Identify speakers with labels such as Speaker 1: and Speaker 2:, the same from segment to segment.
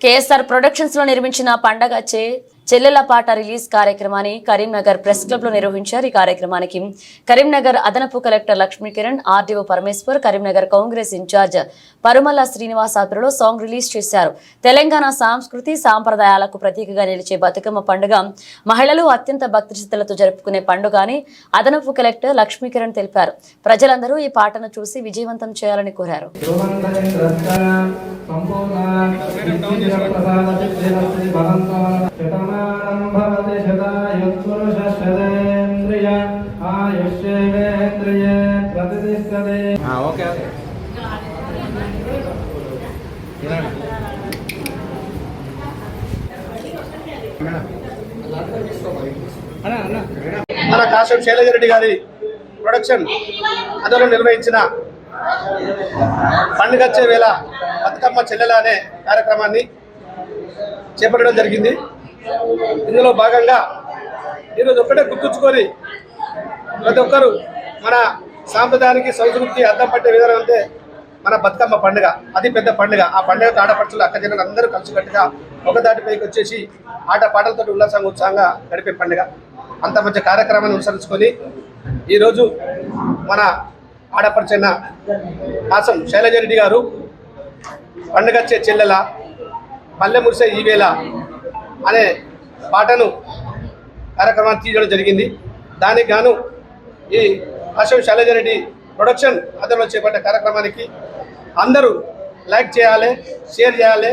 Speaker 1: KSR ప్రొడక్షన్స్లో నిర్మించిన పండగ చే చెల్లెల పాట రిలీజ్ కార్యక్రమాన్ని కరీంనగర్ ప్రెస్ క్లబ్లో నిర్వహించారు. ఈ కార్యక్రమానికి కరీంనగర్ అదనపు collector Lakshmi Kiran RDO Parameshwar Karimnagar Congress in-charge Parumala Srinivas ఆధ్వర్యంలో సాంగ్ రిలీజ్ చేశారు. తెలంగాణ సాంస్కృతి సాంప్రదాయాలకు ప్రతీకగా నిలిచే బతుకమ్మ పండుగ మహిళలు అత్యంత భక్తి శ్రద్ధలతో జరుపుకునే పండుగ అని అదనపు కలెక్టర్ లక్ష్మీకిరణ్ తెలిపారు. ప్రజలందరూ ఈ పాటను చూసి విజయవంతం చేయాలని కోరారు.
Speaker 2: సంపూర్ణ
Speaker 3: ఓకే ఓకే.
Speaker 4: మన కాశం శైలజరెడ్డి గారి ప్రొడక్షన్ అందులో నిర్వహించిన పండుగచ్చే వేళ బతుకమ్మ చెల్లెల అనే కార్యక్రమాన్ని చేపట్టడం జరిగింది. ఇందులో భాగంగా ఈరోజు ఒక్కటే గుర్తుంచుకొని ప్రతి ఒక్కరు మన సాంప్రదాయానికి సంస్కృతి అర్థం పట్టే విధానం అంటే మన బతుకమ్మ పండుగ అది పెద్ద పండుగ. ఆ పండుగ ఆడపడుచులు అక్కజనులు అందరూ కలిసికట్టుగా ఒక దాటిపైకి వచ్చేసి ఆట పాటలతో ఉల్లాసంగా ఉత్సాహంగా గడిపే పండుగ. అంత మంచి కార్యక్రమాన్ని అనుసరించుకొని ఈరోజు మన ఆడపడుచైన కాసం శైలజరెడ్డి గారు పండుగచ్చే చెల్లెల పల్లె మురిసే ఈవేళ అనే పాటను కార్యక్రమాన్ని తీయడం జరిగింది. దానికి గాను ఈ అశోక్ శైలజారెడ్డి ప్రొడక్షన్ అతను చేపట్టే కార్యక్రమానికి అందరూ లైక్ చేయాలి షేర్ చేయాలి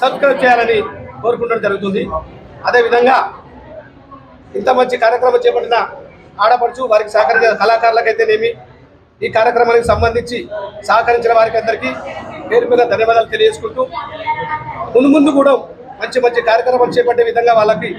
Speaker 4: సబ్స్క్రైబ్ చేయాలని కోరుకుంటడం జరుగుతుంది. అదేవిధంగా ఇంత మంచి కార్యక్రమం చేపట్టిన ఆడపడుచు వారికి సహకరించిన కళాకారులకైతేనేమి ఈ కార్యక్రమానికి సంబంధించి సహకరించిన వారికి అందరికీ పేరు మీద ధన్యవాదాలు తెలియజేసుకుంటూ ముందు ముందు కూడా మంచి మంచి కార్యక్రమాలు చేపట్టే విధంగా వాళ్ళకి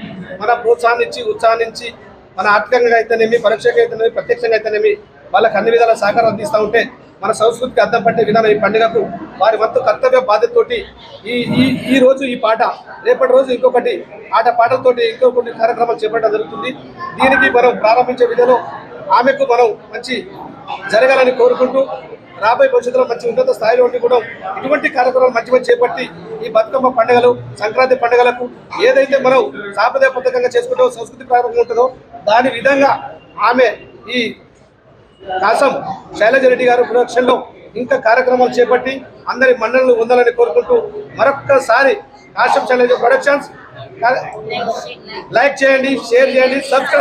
Speaker 4: మన ప్రోత్సాహాన్ని ఇచ్చి మన ఆర్థికంగా అయితేనేమి పరోక్షంగా అయితేనేమి ప్రత్యక్షంగా అయితేనేమి వాళ్ళకి అన్ని విధాల సహకారం అందిస్తూ ఉంటే మన సంస్కృతికి అద్దం పట్టే విధానం ఈ పండుగకు వారి వంతు కర్తవ్య బాధ్యతతోటి ఈ ఈ ఈ రోజు ఈ పాట రేపటి రోజు ఇంకొకటి ఆట పాటలతోటి ఇంకొకటి కార్యక్రమాలు చేపట్టడం జరుగుతుంది. దీనికి మనం ప్రారంభించే విధంలో ఆమెకు మనం మంచి జరగాలని కోరుకుంటూ రాబోయే భవిష్యత్తులో మంచి ఉన్నత స్థాయిలో ఉండి కూడా ఇటువంటి కార్యక్రమాలు మంచి మంచి చేపట్టి ఈ బతుకమ్మ పండుగలు సంక్రాంతి పండుగలకు ఏదైతే మనం సాంప్రదాయ పద్ధకంగా చేసుకుంటూ సంస్కృతి ప్రారంభంగా ఉంటుందో దాని విధంగా ఆమె ఈ కాసం శైలజరెడ్డి గారు ప్రొడక్షన్లో ఇంకా కార్యక్రమాలు చేపట్టి అందరి మన్ననలు ఉండాలని కోరుకుంటూ మరొక్కసారి కాసం శైలజ ప్రొడక్షన్స్. లైక్ చేయండి షేర్ చేయండి సబ్స్క్రైబ్